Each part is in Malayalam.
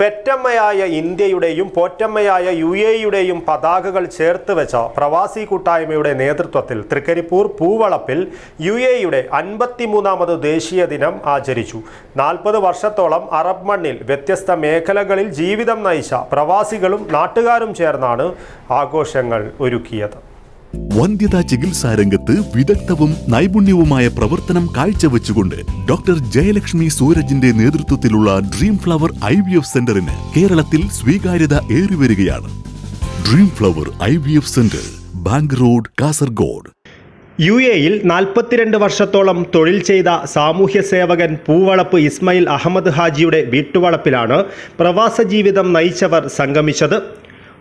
പെറ്റമ്മയായ ഇന്ത്യയുടെയും പോറ്റമ്മയായ യു എയുടെയും പതാകകൾ ചേർത്ത് വെച്ച പ്രവാസി കൂട്ടായ്മയുടെ നേതൃത്വത്തിൽ തൃക്കരിപ്പൂർ പൂവളപ്പിൽ യു എയുടെ അൻപത്തിമൂന്നാമത് ദേശീയ ദിനം ആചരിച്ചു. നാൽപ്പത് വർഷത്തോളം അറബ് മണ്ണിൽ വ്യത്യസ്ത മേഖലകളിൽ ജീവിതം നയിച്ച പ്രവാസികളും നാട്ടുകാരും ചേർന്നാണ് ആഘോഷങ്ങൾ ഒരുക്കിയത്. വന്ധ്യതാ ചികിത്സാ രംഗത്ത് വിദഗ്ധവും നൈപുണ്യവുമായ പ്രവർത്തനം കാഴ്ചവെച്ചുകൊണ്ട് ഡോക്ടർ ജയലക്ഷ്മി സൂരജിന്റെ നേതൃത്വത്തിലുള്ള dream flower I V F സെന്ററിന് കേരളത്തിൽ സ്വീകാര്യത ഏറിവരികയാണ് dream flower I V F centre bank road Kasaragod. U എയിൽ നാൽപ്പത്തിരണ്ട് വർഷത്തോളം തൊഴിൽ ചെയ്ത സാമൂഹ്യ സേവകൻ പൂവളപ്പ് ഇസ്മയിൽ അഹമ്മദ് ഹാജിയുടെ വീട്ടുവളപ്പിലാണ് പ്രവാസ ജീവിതം നയിച്ചവർ സംഗമിച്ചത്.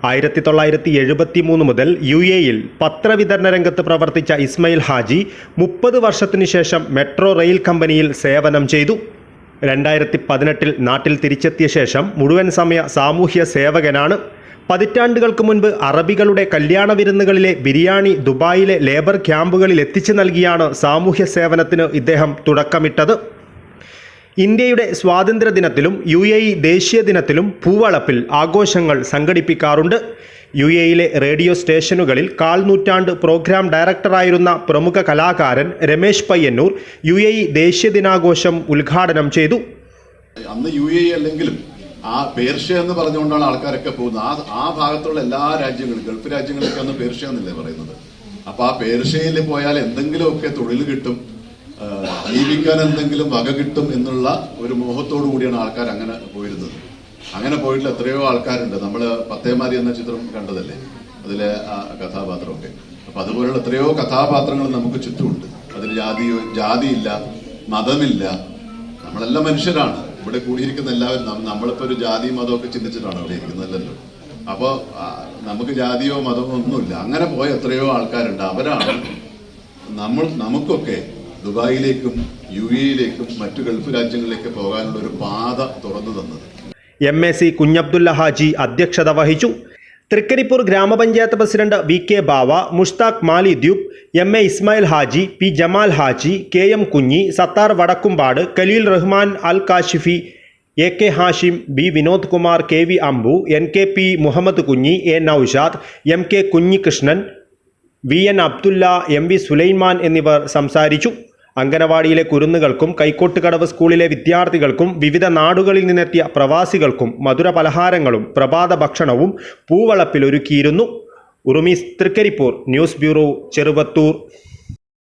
ആയിരത്തി തൊള്ളായിരത്തി എഴുപത്തി മൂന്ന് മുതൽ യു എയിൽ പത്രവിതരണ രംഗത്ത് പ്രവർത്തിച്ച ഇസ്മയിൽ ഹാജി മുപ്പത് വർഷത്തിനു ശേഷം മെട്രോ റെയിൽ കമ്പനിയിൽ സേവനം ചെയ്തു. രണ്ടായിരത്തി പതിനെട്ടിൽ നാട്ടിൽ തിരിച്ചെത്തിയ ശേഷം മുഴുവൻ സമയ സാമൂഹ്യ സേവകനാണ്. പതിറ്റാണ്ടുകൾക്ക് മുൻപ് അറബികളുടെ കല്യാണ വിരുന്നുകളിലെ ബിരിയാണി ദുബായിലെ ലേബർ ക്യാമ്പുകളിൽ എത്തിച്ചു നൽകിയാണ് സാമൂഹ്യ സേവനത്തിന് ഇദ്ദേഹം തുടക്കമിട്ടത്. ഇന്ത്യയുടെ സ്വാതന്ത്ര്യ ദിനത്തിലും യു എ ഇ ദേശീയ ദിനത്തിലും പൂവളപ്പിൽ ആഘോഷങ്ങൾ സംഘടിപ്പിക്കാറുണ്ട്. യു എയിലെ റേഡിയോ സ്റ്റേഷനുകളിൽ കാൽ നൂറ്റാണ്ട് പ്രോഗ്രാം ഡയറക്ടറായിരുന്ന പ്രമുഖ കലാകാരൻ Ramesh Payyanur U A E ദേശീയ ദിനാഘോഷം ഉദ്ഘാടനം ചെയ്തു. അന്ന് യു എ അല്ലെങ്കിലും ആ പേർഷ്യ എന്ന് പറഞ്ഞുകൊണ്ടാണ് ആൾക്കാരൊക്കെ പോകുന്നത്. ആ ആ ഭാഗത്തുള്ള എല്ലാ രാജ്യങ്ങളും ഗൾഫ് രാജ്യങ്ങളൊക്കെ അന്ന് പേർഷ്യ എന്നല്ലേ പറയുന്നത്. അപ്പൊ ആ പേർഷ്യയിൽ പോയാൽ എന്തെങ്കിലുമൊക്കെ തൊഴിൽ കിട്ടും. ജീവിക്കാൻ എന്തെങ്കിലും വക കിട്ടും എന്നുള്ള ഒരു മോഹത്തോടു കൂടിയാണ് ആൾക്കാർ അങ്ങനെ പോയിരുന്നത്. അങ്ങനെ പോയിട്ടുള്ള എത്രയോ ആൾക്കാരുണ്ട്. നമ്മൾ പത്തേമാരി എന്ന ചിത്രം കണ്ടതല്ലേ? അതിലെ ആ കഥാപാത്രമൊക്കെ. അപ്പൊ അതുപോലുള്ള എത്രയോ കഥാപാത്രങ്ങൾ നമുക്ക് ചുറ്റുമുണ്ട്. അതിൽ ജാതിയോ ജാതിയില്ല മതമില്ല. നമ്മളെല്ലാം മനുഷ്യരാണ്. ഇവിടെ കൂടിയിരിക്കുന്ന എല്ലാവരും നമ്മളിപ്പോ ഒരു ജാതി മതമൊക്കെ ചിന്തിച്ചിട്ടാണ് അവിടെ ഇരിക്കുന്നതല്ലോ അപ്പോ ആ, നമുക്ക് ജാതിയോ മതമോ ഒന്നുമില്ല. അങ്ങനെ പോയ എത്രയോ ആൾക്കാരുണ്ട്. അവരാണ് നമ്മൾ നമുക്കൊക്കെ ദുബായിലേക്കും യു എയിലേക്കും മറ്റു ഗൾഫ് രാജ്യങ്ങളിലേക്ക് പോകാനുള്ള ഒരു പാത തുറന്നു തന്നത്. M A C Kunhabdulla Haji അധ്യക്ഷത വഹിച്ചു. തൃക്കരിപ്പൂർ ഗ്രാമപഞ്ചായത്ത് president V K Bava Mushtaq Mali ദ്യൂബ് M A Ismail Haji P Jamal Haji K M Kunhi Sathar Vadakkumpad Khaleel Rahman Al Kashifi A K Hashim B Vinod Kumar K V Ambu N K P Muhammad Kunhi A Noushad M K Kunhikrishnan V N Abdulla M V Sulaiman എന്നിവർ സംസാരിച്ചു. അങ്കനവാടിയിലെ കുരുന്നുകൾക്കും കൈക്കോട്ടുകടവ് സ്കൂളിലെ വിദ്യാർത്ഥികൾക്കും വിവിധ നാടുകളിൽ നിന്നെത്തിയ പ്രവാസികൾക്കും മധുര പലഹാരങ്ങളും പ്രഭാത ഭക്ഷണവും പൂവളപ്പിൽ ഒരുക്കിയിരുന്നു ഉറുമീസ് തൃക്കരിപ്പൂർ ന്യൂസ് ബ്യൂറോ ചെറുവത്തൂർ.